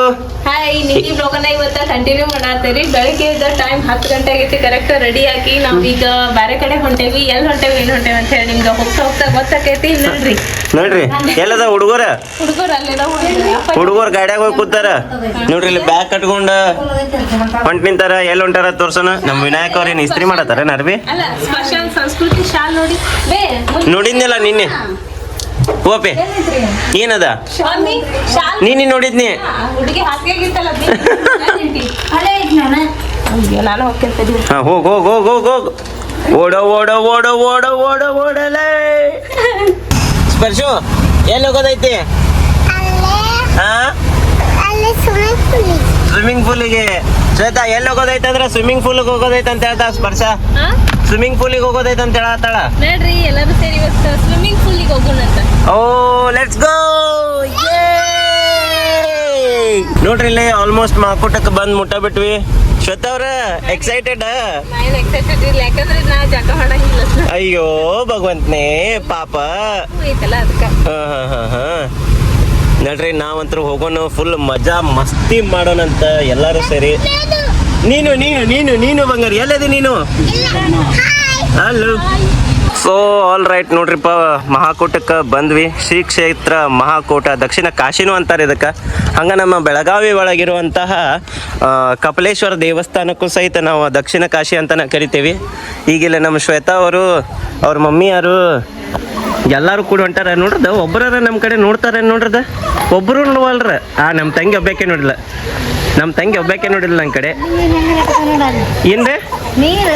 Speaker 2: ಹಾಯ್ ನಿಧಿ ಬ್ಲಾಗನ್ನ ಇವತ್ತ ಕಂಟಿನ್ಯೂ ಮಾಡಾತೀರಿ. ಬೆಳಿಗ್ಗೆ ಇದ್ದ ಟೈಮ್ ಹತ್ತು ಗಂಟೆ ಆಗೈತಿ ಕರೆಕ್ಟ್ ರೆಡಿ ಆಗಿ ನಾವೀಗ ಬೇರೆ ಕಡೆ ಹೊಂಟೇವಿ. ಎಲ್ಲಿ ಹೊಂಟೇವಿ ಏನ್ ಹೊಂಟೇವಿ ಅಂತ ಹೇಳಿ ನಿಮ್ಗೆ ಹೋಗ್ತಾ ಹೋಗ್ತಾ ಗೊತ್ತಾಕೈತಿ. ನೋಡ್ರಿ.
Speaker 1: ನೋಡ್ರಿ. ಎಲ್ಲದ ಹುಡುಗರ?
Speaker 2: ಹುಡುಗರು ಅಲ್ಲೆಲ್ಲ ಹುಡುಗರು
Speaker 1: ಗಾಡ್ಯಾಗ ಹೋಗಿ ಕೂತಾರ? ನೋಡ್ರಿ ಇಲ್ಲಿ ಬ್ಯಾಗ್ ಕಟ್ಕೊಂಡ ಹೊಂಟ್ ನಿಂತಾರ ಎಲ್ಲಿ ಹೊಂಟಾರ ತೋರ್ಸೋಣ. ನಮ್ ವಿನಾಯಕ್ ಅವ್ರೇನ್ ಇಸ್ತ್ರಿ ಮಾಡತ್ತಾರ ನರ್ಬಿ
Speaker 2: ಅಲ್ಲ ಸ್ಪೆಷಲ್ ಸಂಸ್ಕೃತಿ ಶಾಲ್ ನೋಡಿ.
Speaker 1: ನೋಡಿದ್ನಿಲ್ಲ ನಿನ್ನೆ. ಓಪೆ ಏನದ? ನೀನಿ ನೋಡಿದ್ನಿ. ಹೋಗ್ ಹೋಗ್ ಹೋಗ್ ಹೋಗ್ ಹೋಗ್. ಓಡ ಓಡ ಓಡ ಓಡ ಓಡ ಓಡಲೇ. ಸ್ಪರ್ಶು ಎಲ್ಲಿ ಹೋಗೋದೈತಿ?
Speaker 6: ಸ್ವಿಮ್ಮಿಂಗ್ ಪೂಲ್
Speaker 1: ಸ್ವಿಮ್ಮಿಂಗ್ ಪೂಲಿಗೆ ಶ್ವೇತಾ ಎಲ್ಲಿ ಹೋಗೋದೈತೆ ಅಂದ್ರೆ ಸ್ವಿಮ್ಮಿಂಗ್ ಪೂಲಿಗೆ ಹೋಗೋದೈತೆ ಅಂತ ಹೇಳ್ತಾ ಸ್ಪರ್ಶ.
Speaker 2: ಹಾ?
Speaker 1: ಸ್ವಿಮ್ಮಿಂಗ್ ಪೂಲಿಗೆ ಹೋಗೋದೈತೆ ಅಂತ ಹೇಳತ್ತಾಳ.
Speaker 2: ನೋಡ್ರಿ ಎಲ್ಲರೂ ಸೇರಿ ಇವತ್ತು ಸ್ವಿಮ್ಮಿಂಗ್ ಪೂಲಿಗೆ ಹೋಗೋಣಂತ
Speaker 1: ಓ ಲೆಟ್ಸ್ ಗೋ ನೋಡ್ರಿ ಇಲ್ಲಿ ಆಲ್ಮೋಸ್ಟ್ ಮಾಕುಟಕ್ಕೆ ಬಂದ್ ಮುಟ್ಟ ಬಿಟ್ವಿ ಶ್ವೇತಾ ಅವ್ರ ಎಕ್ಸೈಟೆಡ್ ಅಯ್ಯೋ ಭಗವಂತನೇ ಪಾಪ.
Speaker 2: ನೋಡ್ರಿ ಅದಕ್ಕೆ
Speaker 1: ಹಾ ಹಾ ಹಾ ಹಾ. ನಡ್ರಿ ನಾವಂತರೂ ಹೋಗೋಣ ಫುಲ್ ಮಜಾ ಮಸ್ತಿ ಮಾಡೋಣಂತ ಎಲ್ಲರೂ ಸೇರಿ. ನೀನು ನೀನು ನೀನು ನೀನು ಬಂಗಾರ. ಎಲ್ಲದಿ ನೀನು? ಹಲೋ ಸೊ ಆಲ್ ರೈಟ್ ನೋಡ್ರಿಪ್ಪ ಮಹಾಕೂಟಕ್ಕೆ ಬಂದ್ವಿ. ಶ್ರೀ ಕ್ಷೇತ್ರ ಮಹಾಕೂಟ, ದಕ್ಷಿಣ ಕಾಶಿನೂ ಅಂತಾರೆ ಇದಕ್ಕೆ. ಹಂಗೆ ನಮ್ಮ ಬೆಳಗಾವಿ ಒಳಗಿರುವಂತಹ ಕಪಲೇಶ್ವರ ದೇವಸ್ಥಾನಕ್ಕೂ ಸಹಿತ ನಾವು ದಕ್ಷಿಣ ಕಾಶಿ ಅಂತ ಕರಿತೀವಿ. ಈಗಿಲ್ಲ ನಮ್ಮ ಶ್ವೇತಾ ಅವರು, ಅವ್ರ ಮಮ್ಮಿಯರು ಎಲ್ಲರೂ ಕೂಡ ಹೊಂಟಾರ ನೋಡ್ರದ? ಒಬ್ಬರ ನಮ್ಮ ಕಡೆ ನೋಡ್ತಾರೆ ನೋಡ್ರದ? ಒಬ್ಬರು ನೋಡವಲ್ರ? ಆ, ನಮ್ಮ ತಂಗಿ ಒಬ್ಬಾಕೆ ನೋಡಿಲ್ಲ. ನಮ್ಮ ತಂಗಿ ಒಬ್ಬಾಕೆ ನೋಡಿಲ್ಲ ನನ್ನ ಕಡೆ. ಏನ್ರಿ?
Speaker 3: ನೀರು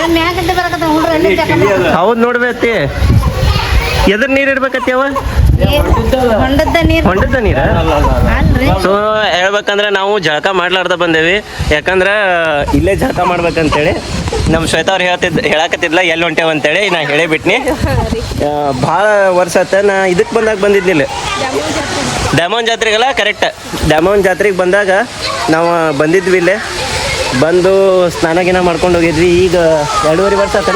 Speaker 3: ಬರಕತ್ತ ಹುಡ್ರು
Speaker 1: ಹೌದು ನೋಡ್ಬೇತಿ ಎದ್ರ ನೀರು ಇಡ್ಬೇಕತ್ತಿ ಅವ?
Speaker 3: ಹೊಂಡದ ನೀರು.
Speaker 1: ಹೊಂಡದ ನೀರ?
Speaker 3: ಅಲ್ರಿ.
Speaker 1: ಸೊ ಹೇಳ್ಬೇಕಂದ್ರೆ ನಾವು ಜಳಕ ಮಾಡ್ಲಾರ್ದ ಬಂದೇವಿ. ಯಾಕಂದ್ರೆ ಇಲ್ಲೇ ಜಳಕ ಮಾಡ್ಬೇಕಂತೇಳಿ ನಮ್ಮ ಶ್ವೇತಾ ಅವ್ರು ಹೇಳ್ತಿದ್ ಹೇಳಕತ್ತಿದ್ಲ ಎಲ್ಲಿ ಹೊಂಟೇವ ಅಂತೇಳಿ ನಾ ಹೇಳೇ ಬಿಟ್ನಿ ಭಾಳ ವರ್ಷ ಆತ ನಾ ಇದಕ್ಕೆ ಬಂದಾಗ ಬಂದಿದ್ದಿಲ್ಲ ಡ್ಯಾಮೋನ್ ಜಾತ್ರೆಗೆಲ್ಲ ಕರೆಕ್ಟ್ ಡ್ಯಾಮೋನ್ ಜಾತ್ರೆಗೆ ಬಂದಾಗ ನಾವು ಬಂದಿದ್ವಿ ಇಲ್ಲೇ. ಬಂದು ಸ್ನಾನ ಗಿನ ಮಾಡ್ಕೊಂಡು ಹೋಗಿದ್ವಿ. ಈಗ ಎರಡೂವರೆ ವರ್ಷ ಆತನ?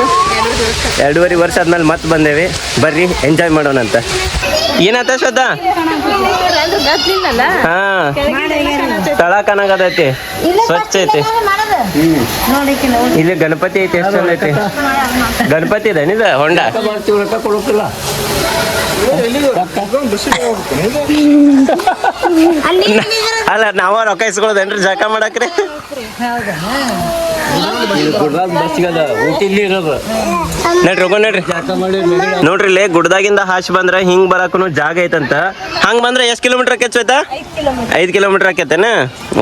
Speaker 1: ಎರಡೂವರೆ ವರ್ಷ ಆದ್ಮೇಲೆ ಮತ್ತೆ ಬಂದೇವಿ. ಬರ್ರಿ ಎಂಜಾಯ್ ಮಾಡೋಣ ಅಂತ. ಏನಾತ ಶ್ರದ್ಧಾ? ಹಾ. ಸ್ಥಳ ಕನಗದೈತಿ ಸ್ವಚ್ಛ ಐತಿ. ಇಲ್ಲಿ ಗಣಪತಿ ಐತಿ, ಎಷ್ಟು ಚಂದ ಐತಿ. ಗಣಪತಿ ಇದೆ ನಿದ, ಹೊಂಡ? ಅಲ್ಲ ನಾವ ರೊಕ್ಕ ಇಸ್ಕೊಳ್ಳೋದೇನ್ರಿ? ಜಳಕ ಮಾಡಕ್ರಿ. ನಡ್ರಿ ಹೋಗೋ ನಡ್ರಿ. ನೋಡ್ರಿ ಇಲ್ಲೇ ಗುಡ್ದಾಗಿಂದ ಹಾಶ್ ಬಂದ್ರೆ ಹಿಂಗ್ ಬರಾಕನು ಜಾಗ ಐತಂತ. ಹಂಗ್ ಬಂದ್ರೆ ಎಷ್ಟ್ ಕಿಲೋಮೀಟರ್ ಆಕೇತ್ ಶ್ವೇತಾ? ಐದ್ ಕಿಲೋಮೀಟರ್ ಆಕೈತೇನ?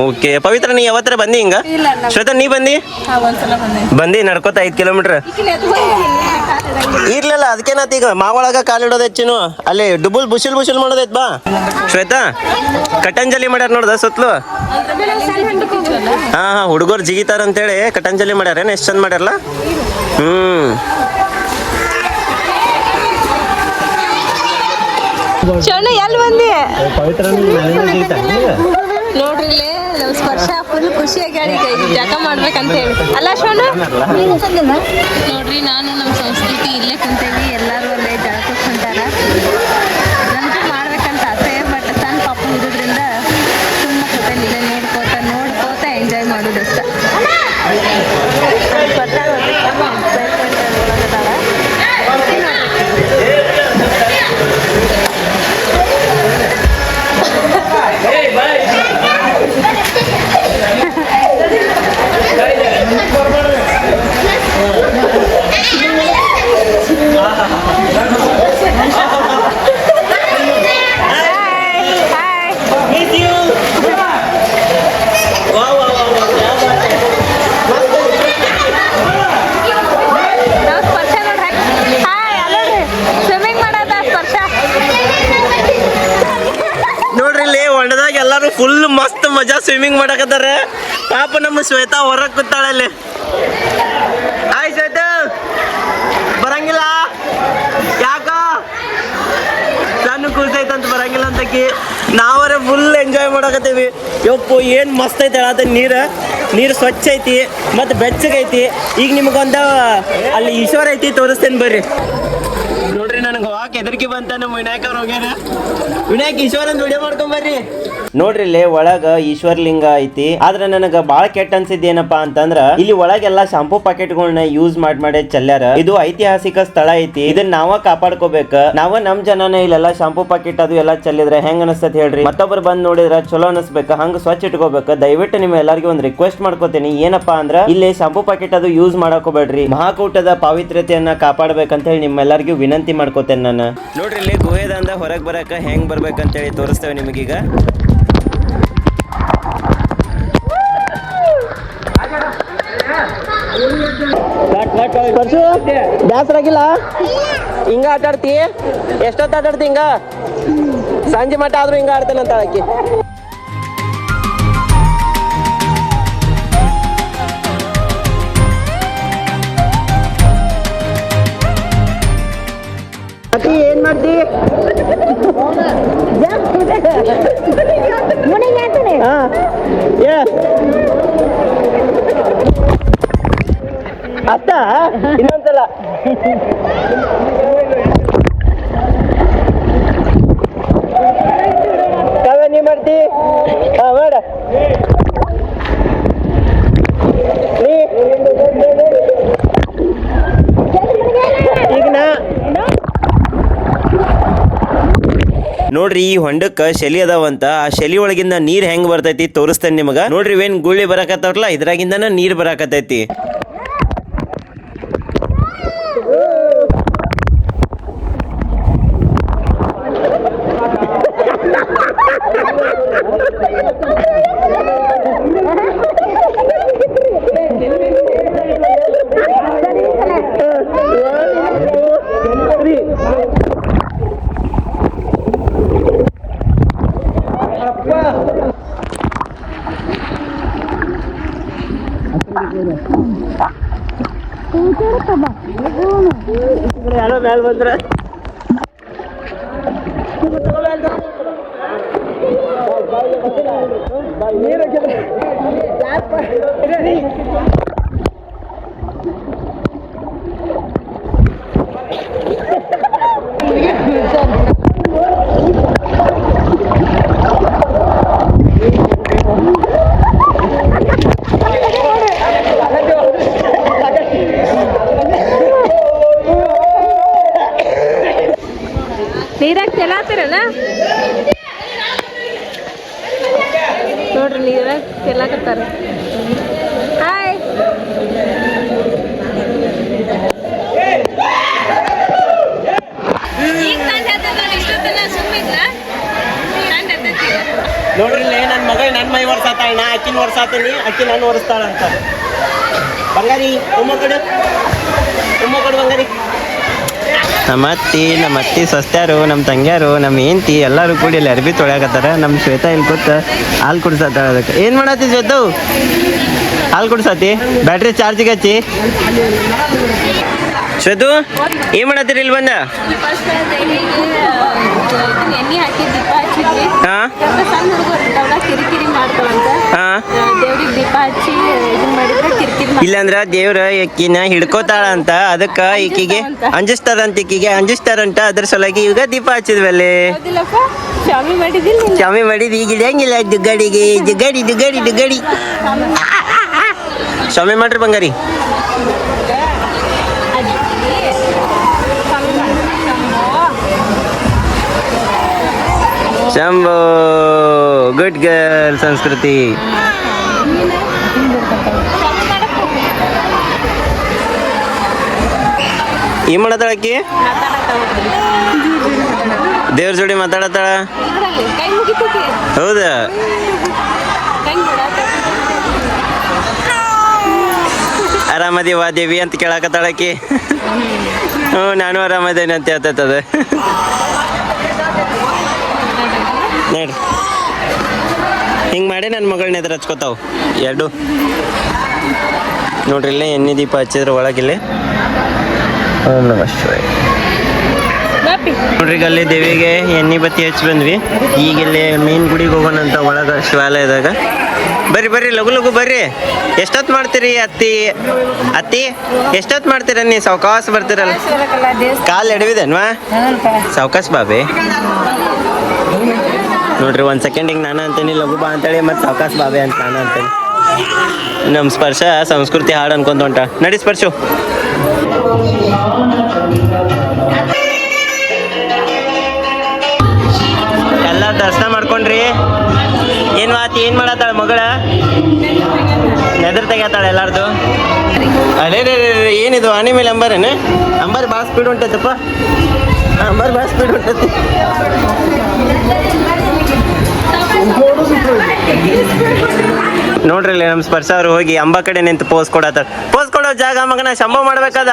Speaker 1: ಓಕೆ ಪವಿತ್ರ ನೀ ಯಾವತ್ತರ ಬಂದಿ ಹಿಂಗ? ಶ್ವೇತಾ ನೀ ಬಂದಿ?
Speaker 2: ಬಂದೆ.
Speaker 1: ಬಂದಿ ನಡ್ಕೋತ ಐದ್ ಕಿಲೋಮೀಟರ್. ಇರ್ಲಿಲ್ಲ ಅದಕ್ಕೇನಾತ್ ಈಗ ಮಾವೊಳಗ ಕಾಲಿಡೋದ್ ಹೆಚ್ಚಿನು. ಅಲ್ಲಿ ಡುಬುಲ್ ಬುಷಿಲ್ ಬುಷಿಲ್ ಮಾಡೋದೈತ್ ಬಾ. ಶ್ವೇತಾ ಕಟಂಜಲಿ ಮಾಡ್ಯಾರ ನೋಡ್ದ ಸುತ್ತಲು ಹಾ ಹಾ ಹುಡುಗರು ಜಿಗಿತಾರ ಅಂತೇಳಿ ಕಟಂಜಲಿ ಮಾಡ್ಯಾರೇನು ಎಷ್ಟ್ ಚಂದ ಮಾಡ್ಯಾರಲ್ಲ? ಹ್ಮ್.
Speaker 2: ಶರಣ ಎಲ್ಲಿ ಬಂದಿ? ನೋಡ್ರಿ ಇಲ್ಲೇ ನಮ್ ಸ್ಪರ್ಶ ಫುಲ್ ಜಳಕ ಮಾಡ್ಬೇಕಂತ ಹೇಳಿ. ಅಲ್ಲ ಶೋಣ ನೋಡ್ರಿ ನಾನು ನಮ್ಮ ಸಂಸ್ಕೃತಿ ಇಲ್ಲೇ ಕುಂತೇವಿ
Speaker 1: ಮಜಾ ಸ್ವಿಮ್ಮಿಂಗ್ ಮಾಡಕತ್ತಾರ. ಪಾಪ ನಮ್ಮ ಶ್ವೇತಾ ಹೊರಗ್ ಕೂತಾಳ ಅಲ್ಲಿ. ಹಾಯ್ ಶ್ವೇತಾ. ಬರಂಗಿಲ್ಲ? ಯಾಕ? ನಾನು ಕೂಸೈತಂತ ಬರಂಗಿಲ್ಲ ಅಂತಕಿ ನಾವರ ಫುಲ್ ಎಂಜಾಯ್ ಮಾಡಕತ್ತೀವಿ. ಯಪ್ಪು, ಏನ್ ಮಸ್ತ್ ಐತೆ ಅದ ನೀರು. ನೀರು ಸ್ವಚ್ಛ ಐತಿ, ಮತ್ತೆ ಬೆಚ್ಚಗೈತಿ ಈಗ ನಿಮಗೊಂದ ಅಲ್ಲಿ ಈಶ್ವರ ಐತಿ ತೋರಿಸ್ತೇನೆ ಬರ್ರಿ. ನೋಡ್ರಿ, ನನಗೆ ವಾಕ್ ಎದರ್ಕಿ ಬಂತ ನಮ್ಮ ವಿನಾಯಕ ಅವ್ರು ಹೋಗ್ಯಾರ ವಿನಾಯಕ್, ಈಶ್ವರಂದು ವಿಡಿಯೋ ಮಾಡ್ಕೊಂಡ್ ನೋಡ್ರಿ ಇಲ್ಲಿ ಒಳಗ ಈಶ್ವರ್ ಲಿಂಗ ಐತಿ. ಆದ್ರೆ ನನಗ ಬಾಳ ಕೆಟ್ಟ ಅನ್ಸಿದ್ ಏನಪ್ಪಾ ಅಂತಂದ್ರ, ಇಲ್ಲಿ ಒಳಗೆಲ್ಲ ಶಾಂಪೂ ಪಾಕೆಟ್ಗಳನ್ನ ಯೂಸ್ ಮಾಡಿ ಮಾಡಿ ಚೆಲ್ಲಾರ ಇದು ಐತಿಹಾಸಿಕ ಸ್ಥಳ ಐತಿ. ಇದನ್ನ ನಾವ ಕಾಪಾಡ್ಕೋಬೇಕ. ನಾವ ನಮ್ ಜನನ ಇಲ್ಲೆಲ್ಲ ಶಾಂಪೂ ಪ್ಯಾಕೆಟ್ ಅದು ಎಲ್ಲ ಚೆಲ್ಲಿದ್ರೆ ಹೆಂಗ್ ಅನಸ್ತತ್ ಹೇಳ್ರಿ? ಮತ್ತೊಬ್ರು ಬಂದ್ ನೋಡಿದ್ರ ಚಲೋ ಅನಸ್ಬೇಕ, ಹಂಗ ಸ್ವಚ್ಛ ಇಟ್ಕೋಬೇಕ. ದಯವಿಟ್ಟು ನಿಮ್ ಎಲ್ಲರಿಗೂ ಒಂದ್ ರಿಕ್ವೆಸ್ಟ್ ಮಾಡ್ಕೋತೀನಿ. ಏನಪ್ಪಾ ಅಂದ್ರ, ಇಲ್ಲಿ ಶಾಂಪೂ ಪ್ಯಾಕೆಟ್ ಅದು ಯೂಸ್ ಮಾಡಕೋಬೇಡ್ರಿ ಮಹಾಕೂಟದ ಪಾವಿತ್ರ್ಯತೆಯನ್ನ ಕಾಪಾಡ್ಬೇಕಂತ ಹೇಳಿ ನಿಮ್ಮೆಲ್ಲರಿಗೂ ವಿನಂತಿ ಮಾಡ್ಕೋತೇನೆ ನಾನು. ನೋಡ್ರಿ ಇಲ್ಲಿ ಗುಹೆದಂದ ಹೊರಗ್ ಬರಕ ಹೆಂಗ್ ಬರ್ಬೇಕಂತ ಹೇಳಿ ತೋರಿಸ್ತೇವೆ ನಿಮಗೀಗ. ಬ್ಯಾಸರಾಗಿಲ್ಲ? ಹಿಂಗ ಆಟ ಆಡ್ತಿ ಎಷ್ಟೊತ್ತು ಆಟ ಆಡ್ತಿ ಹಿಂಗ? ಸಂಜೆ ಮಟ್ಟ ಆದ್ರೂ ಹಿಂಗ ಆಡ್ತೇನೆ ಅಂತ ಆಕಿ. ಅತಿ ಏನ್ ಮಾಡ್ತಿ? ಹಾ. ಏ. ಅತ್ತ? ಇನ್ನೊಂದ್ಸಲ. ನೀ ಹಾ, ಮಾಡ. ನೋಡ್ರಿ, ಈ ಹೊಂಡಕ್ಕ ಶಲಿ ಅದಾವಂತ ಆ ಶಲಿ ಒಳಗಿಂದ ನೀರ್ ಹೆಂಗ್ ಬರ್ತೈತಿ ತೋರಿಸ್ತೇನೆ ನಿಮಗ. ನೋಡ್ರಿ ಇವೇನ್ ಗುಳ್ಳಿ ಬರಾಕತ್ತವ್ರಲ್ಲ ಇದ್ರಾಗಿಂದನ ನೀರ್
Speaker 2: ಬರಾಕತೈತಿ
Speaker 1: बड़ा महल बन रहा है ಒರ್ಸಾತಾಳ ಒರೆಸಾತೀನಿ ಅಕ್ಕಿನ ಅಕ್ಕಿ ನಾನು ಒರೆಸ್ತಾಳ ಅಂತ. ಬಂಗಾರಿ ಉಮ್ಮ ಕೊಡು ಬಂಗಾರಿ. ನಮ್ಮ ಅತ್ತಿ ನಮ್ಮ ಅತ್ತಿ ಸಸ್ತ್ಯಾರು ನಮ್ಮ ತಂಗ್ಯಾರು ನಮ್ಮ ಹೆಂಡತಿ ಎಲ್ಲರೂ ಕೂಡಿ ಇಲ್ಲಿ ಅರ್ಬಿ ತೊಳ್ಯಾಕತ್ತಾರ. ನಮ್ಮ ಶ್ವೇತಾ ಇಲ್ಲಿ ಕೂತ ಹಾಲು ಕುಡ್ಸತ್ತ ಅದಕ್ಕೆ. ಏನು ಮಾಡತ್ತಿ ಶ್ವೇತು? ಹಾಲು ಕುಡ್ಸತಿ? ಬ್ಯಾಟ್ರಿ ಚಾರ್ಜಿಗೆ ಹಚ್ಚಿ? ಶ್ವೇತು ಏನು ಮಾಡತ್ತೀರಿ ಇಲ್ಲಿ ಬಂದ? ಹಾಂ? ಇಲ್ಲಂದ್ರ ದೇವ್ರ ಈಕಿನ ಹಿಡ್ಕೋತಾಳ ಅಂತ ಅದಕ್ಕ ಈಕಿಗೆ ಅಂಜಿಸ್ತಾರಂತ ಈಕಿಗೆ. ಅಂಜಿಸ್ತಾರಂತ ಅದ್ರ ಸಲುವಾಗಿ ಈಗ ದೀಪ ಹಚ್ಚಿದ್ವಲ್ಲಿ? ಚಾಮಿ ಮಾಡಿದ್ ಈಗ ಇಡಂಗಿಲ್ಲ ದುಗ್ಗಡಿಗೆ ದುಗ್ಗಡಿ ದುಗ್ಗಡಿ ದುಗ್ಗಡಿ. ಸ್ವಾಮಿ ಮಾಡ್ರಿ ಬಂಗಾರಿ.
Speaker 2: ಶಂಭೋ.
Speaker 1: ಗುಡ್ ಗರ್ಲ್ ಸಂಸ್ಕೃತಿ. ಏನ್ ಮಾಡತ್ತಾಳ ಅಕ್ಕಿ? ದೇವ್ರ ಜೋಡಿ ಮಾತಾಡತ್ತಾಳ? ಹೌದಾ?
Speaker 2: ಬಿಡಾತ?
Speaker 1: ದೇವಿ ಅಂತ ಕೇಳಾಕತ್ತಾಳ ಅಕ್ಕಿ. ಹ್ಞೂ ನಾನು ಆರಾಮದೇನೆ ಅಂತ ಹೇಳ್ತೈತದ ನೋಡ್ರಿ ಹಿಂಗೆ ಮಾಡಿ ನನ್ನ ಮಗಳನ್ನ ಎದುರು ಹಚ್ಕೋತಾವ ಎರಡು. ನೋಡ್ರಿ ಇಲ್ಲೇ ಎಣ್ಣೆ ದೀಪ ಹಚ್ಚಿದ್ರ ಒಳಗಿಲ್ಲಿ. ನೋಡ್ರಿ ಅಲ್ಲಿ ದೇವಿಗೆ ಎಣ್ಣೆ ಬತ್ತಿ ಹಚ್ಚಿ ಬಂದ್ವಿ. ಈಗ ಇಲ್ಲಿ ಮೀನ್ ಗುಡಿಗೆ ಹೋಗೋಣ ಅಂತ ಒಳಗ ಶಿವಾಲಯದಾಗ. ಬರ್ರಿ ಬರ್ರಿ ಲಘು ಲಘು ಬರ್ರಿ. ಎಷ್ಟೊತ್ತು ಮಾಡ್ತೀರಿ ಅತ್ತಿ? ಅತ್ತಿ ಎಷ್ಟೊತ್ತು ಮಾಡ್ತೀರ ನೀ? ಸಾವಕಾಶ ಬರ್ತೀರಲ್ಲ. ಕಾಲ್ ಎಡವಿದೇನ್ವಾ? ಸಾವಕಾಶ ಬಾಬೆ. ನೋಡ್ರಿ, ಒಂದ್ ಸೆಕೆಂಡಿಗೆ ನಾನು ಅಂತೇನಿ, ಲಘು ಬಾ ಅಂತೇಳಿ ಮತ್ತೆ ಅವಕಾಶ ಬಾಬೆ ಅಂತ ನಾನು ಅಂತೇನಿ. ನಮ್ಮ ಸ್ಪರ್ಶ, ಸಂಸ್ಕೃತಿ ಹಾಡು ಅನ್ಕೊಂತ ಹೊಂಟ ನಡಿ ಸ್ಪರ್ಶು. ಎಲ್ಲ ದರ್ಶನ ಮಾಡ್ಕೊಂಡ್ರಿ. ಏನ್ ಮಾತು, ಏನ್ ಮಾಡತ್ತಾಳ ಮಗಳ? ನೆದರ್ ತೆಗ್ಯಾತಾಳ ಎಲ್ಲಾರ್ದು? ಅದೇ ಏನಿದು ಆನೆ ಮೇಲೆ ಅಂಬಾರೇನು ಅಂಬರ್ ಭಾಳ ಸ್ಪೀಡ್ ಹೊಂಟೈತಪ್ಪ ಅಂಬರ್ ಭಾಳ ಸ್ಪೀಡ್ ಹೊಂಟೈತಿ ನೋಡ್ರಿ ನಮ್ ನಮ್ಮ ಸ್ಪರ್ಶ ಅವ್ರು ಹೋಗಿ ಅಂಬ ಕಡೆ ನಿಂತು ಪೋಸ್ ಕೊಡತ್ತಾರ. ಪೋಸ್ ಕೊಡೋ ಜಾಗ ಮಗನ ಶಂಭ ಮಾಡ್ಬೇಕದ?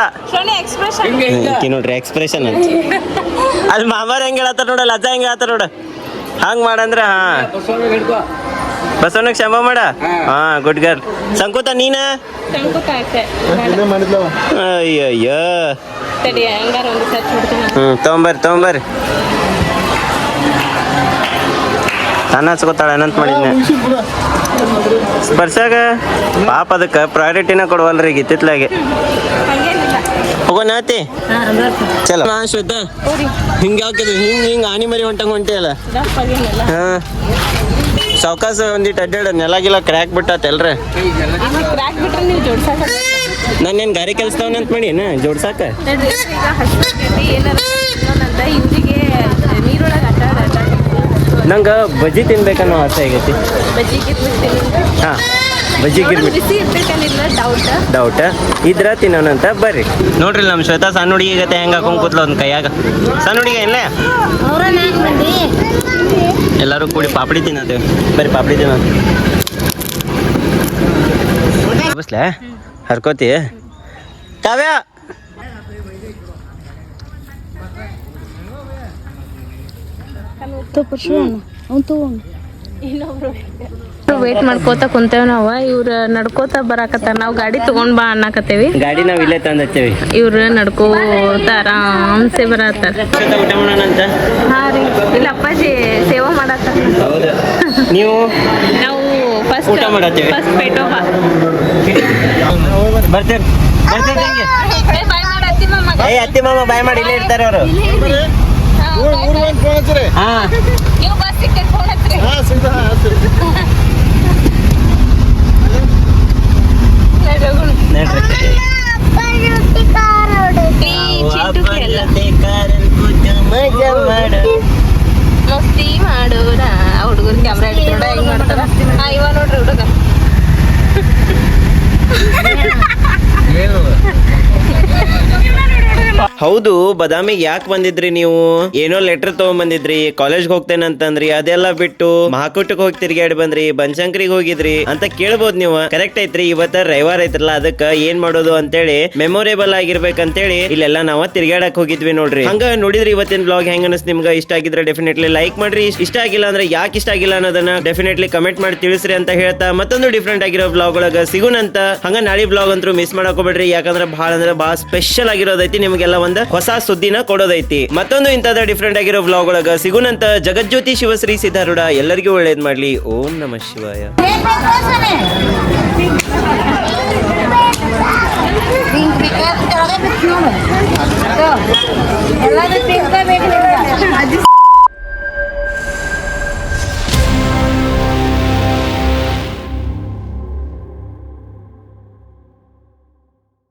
Speaker 1: ನೋಡ್ರಿ ಎಕ್ಸ್ಪ್ರೆಷನ್ ಅಂತ ಅಲ್ಲಿ ಮಾಮಾರ್ ಹೆಂಗ್ ಹೇಳತ್ತಾರ ನೋಡ ಅಜ್ಜ ಹೆಂಗ್ ಹೇಳತ್ತ ನೋಡ. ಹಂಗ್ ಮಾಡಂದ್ರ ಹಾ. ಬಸವನಿಗೆ ಶಂಭ ಮಾಡ? ಹಾ ಗುಡ್ ಗರ್ಲ್ ಸಂಕುತ ನೀನ? ಅಯ್ಯಯ್ಯೋ.
Speaker 2: ತಡಿ ಹಂಗಾರ ಒಂದು ಸರ್ಚ್ ಬಿಡ್ತೀನಿ
Speaker 1: ಹ್ಮ್ ತೊಂಬರ್ ತೊಗೊಂಬರ್ರಿ. ನಾನು ಹಚ್ಕೋತಾಳೆ ಏನಂತ ಮಾಡಿದ್ನೆ. ಸ್ಪರ್ಶಾಗ ಪಾಪ ಅದಕ್ಕೆ ಪ್ರಯಾರಿಟಿನ ಕೊಡುವಲ್ರಿ
Speaker 2: ಹಂಗೇನಿಲ್ಲ
Speaker 1: ಹೋಗೋಣ ಆತಿ ಚಲೋ. ನಾ ಶ್ವೇತ ಹಿಂಗೆ ಹಾಕಿದ್ವಿ ಹಿಂಗೆ ಹಿಂಗೆ ಆನಿ ಮರಿ ಹೊಂಟಂಗೆ ಹೊಂಟಿಯಲ್ಲ? ಹಾಂ. ಸಾವ್ಕಾಸ ಒಂದಿಟ್ಟು ಅಡ್ಡಾಡ ನೆಲಾಗಿಲ್ಲ ಕ್ರ್ಯಾಕ್ ಬಿಟ್ಟಾತೆಲ್ರ
Speaker 2: ಇಲ್ಲಿ ಕ್ರ್ಯಾಕ್ ಬಿಟ್ರೆ ನೀವು ಜೋಡ್ಸಕ್ಕೆ
Speaker 1: ನಾನೇನು ಗಾರಿ ಕೆಲಸದವನಂತ ಮಾಡಿ ಏನ? ಜೋಡ್ಸಾಕ? ನಂಗೆ ಬಜ್ಜಿ ತಿನ್ಬೇಕನ್ನೋ ಆಸೆ ಆಗೈತಿ. ಹಾ ಬಜ್ಜಿ ಗಿರ್ಮಿಟ್
Speaker 2: ಡೌಟ್
Speaker 1: ಡೌಟ್ ಇದ್ರ ತಿನ್ನೋಣಂತ ಬರ್ರಿ. ನೋಡ್ರಿ ನಮ್ಮ ಶ್ವೇತಾ ಸಣ್ಣ ಹುಡುಗಿ ಗತೆ ಹೆಂಗೆ ಹಾಕೊಂಡ್ ಕೂತ್ಲ ಒಂದು ಕೈಯಾಗ. ಸಣ್ಣ ಹುಡುಗಿ ಇಲ್ಲ? ಎಲ್ಲಾರು ಕೂಡಿ ಪಾಪಡಿ ತಿನ್ನತ್ತೇವೆ ಬರ್ರಿ ಪಾಪಡಿ ತಿನ್ನೋ ಬಸ್ಲೆ ಹರ್ಕೋತಿ? ಕಾವ್ಯ?
Speaker 2: ವೇಟ್ ಮಾಡ್ಕೋತ ಕುಂತೇವ್ ನಾವ. ಇವ್ರ ನಡ್ಕೋತ ಬರಾಕತ್ತಾರ. ನಾವ್ ಗಾಡಿ ತಗೊಂಡ್ ಬಾ ಅನ್ನಕತ್ತೇವಿ.
Speaker 1: ಗಾಡಿ ನಾವು ಇಲ್ಲೇ ತಂದ ಹಚ್ಚೇವಿ
Speaker 2: ಇವ್ರ ನಡ್ಕೋತ ಆರಾಮ್ಸೆ ಬರತ್ತಾರ ಹಾ ರೀ. ಇಲ್ಲ ಅಪ್ಪಾಜಿ ಸೇವಾ ಮಾಡಾಕ
Speaker 1: ಹೌದಾ? ನೀವು?
Speaker 2: ನಾವು ಫಸ್ಟ್
Speaker 1: ಊಟ ಮಾಡತ್ತೀವಿ.
Speaker 2: ಫಸ್ಟ್ ಪೇಟೋಬಾ
Speaker 1: ಬರ್ತೀರಿ.
Speaker 2: ಮಾಡತ್ತಿ
Speaker 1: ಅತ್ತಿ ಮಾಮ ಬಾಯ್ ಮಾಡಿ ಇಲ್ಲೇ ಇರ್ತಾರೆ ಅವರು.
Speaker 2: ಮಸ್ತಿ ಮಾಡೋಣ ಹುಡುಗರು ಕ್ಯಾಮ್ರಾ ಹಿಡ್ಕೊಂಡ ಹೆಂಗ್ ಮಾಡ್ತಾರ? ಇವ ನೋಡ್ರಿ ಹುಡುಗ.
Speaker 1: ಹೌದು, ಬದಾಮಿಗೆ ಯಾಕೆ ಬಂದಿದ್ರಿ ನೀವು? ಏನೋ ಲೆಟರ್ ತಗೊಂಡ್ ಕಾಲೇಜ್ ಹೋಗ್ತೇನೆ ಅಂತಂದ್ರಿ ಅದೆಲ್ಲ ಬಿಟ್ಟು ಮಹಾಕೂಟಕ್ಕೆ ಹೋಗಿ ತಿರ್ಗಾಡಿ ಬಂದ್ರಿ, ಬನಶಂಕರಿಗೆ ಹೋಗಿದ್ರಿ ಅಂತ ಕೇಳ್ಬೋದು ನೀವು. ಕರೆಕ್ಟ್ ಐತ್ರಿ, ಇವತ್ತ ರವಿವಾರ ಐತ್ರಲ್ಲ, ಅದಕ್ಕ ಏನ್ ಮಾಡೋದು ಅಂತೇಳಿ ಮೆಮೊರೇಬಲ್ ಆಗಿರ್ಬೇಕಂತೇಳಿ ಇಲ್ಲೆಲ್ಲ ನಾವ ತಿರ್ಗಾಡಕ್ ಹೋಗಿದ್ವಿ ನೋಡ್ರಿ. ಹಂಗ ನೋಡಿದ್ರಿ ಇವತ್ತಿನ ಬ್ಲಾಗ್ ಹೆಂಗ ಅನಿಸ್ ನಿಮ್ಗ? ಇಷ್ಟ ಆಗಿದ್ರೆ ಡೆಫಿನೆಟ್ಲಿ ಲೈಕ್ ಮಾಡ್ರಿ. ಇಷ್ಟ ಆಗಿಲ್ಲ ಅಂದ್ರೆ ಯಾಕೆ ಇಷ್ಟ ಆಗಿಲ್ಲ ಅನ್ನೋದನ್ನ ಡೆಫಿನೆಟ್ಲಿ ಕಮೆಂಟ್ ಮಾಡಿ ತಿಳಿಸ್ರಿ ಅಂತ ಹೇಳ್ತಾ ಮತ್ತೊಂದು ಡಿಫ್ರೆಂಟ್ ಆಗಿರೋ ಬ್ಲಾಗ್ ಒಳಗ ಸಿಗುನಂತ ಹಂಗ ನಾಳೆ ಬ್ಲಾಗ್ ಅಂತೂ ಮಿಸ್ ಮಾಡಕೋಬೇಡ್ರಿ ಯಾಕಂದ್ರೆ ಬಹಳ ಅಂದ್ರೆ ಬಹಳ ಸ್ಪೆಷಲ್ ಆಗಿರೋದೈತಿ ನಿಮಗೆಲ್ಲ ಒಂದು ಹೊಸ ಸುದ್ದಿನ ಕೊಡೋದೈತಿ ಮತ್ತೊಂದು ಇಂಥದ ಡಿಫ್ರೆಂಟ್ ಆಗಿರೋ ಬ್ಲಾಗ್ ಒಳಗ ಸಿಗುನಂತ ಜಗಜ್ಯೋತಿ ಶಿವಶ್ರೀ ಸಿದ್ಧಾರೂಢ ಎಲ್ಲರಿಗೂ ಒಳ್ಳೇದ್ ಮಾಡ್ಲಿ ಓಂ ನಮ ಶಿವಾಯ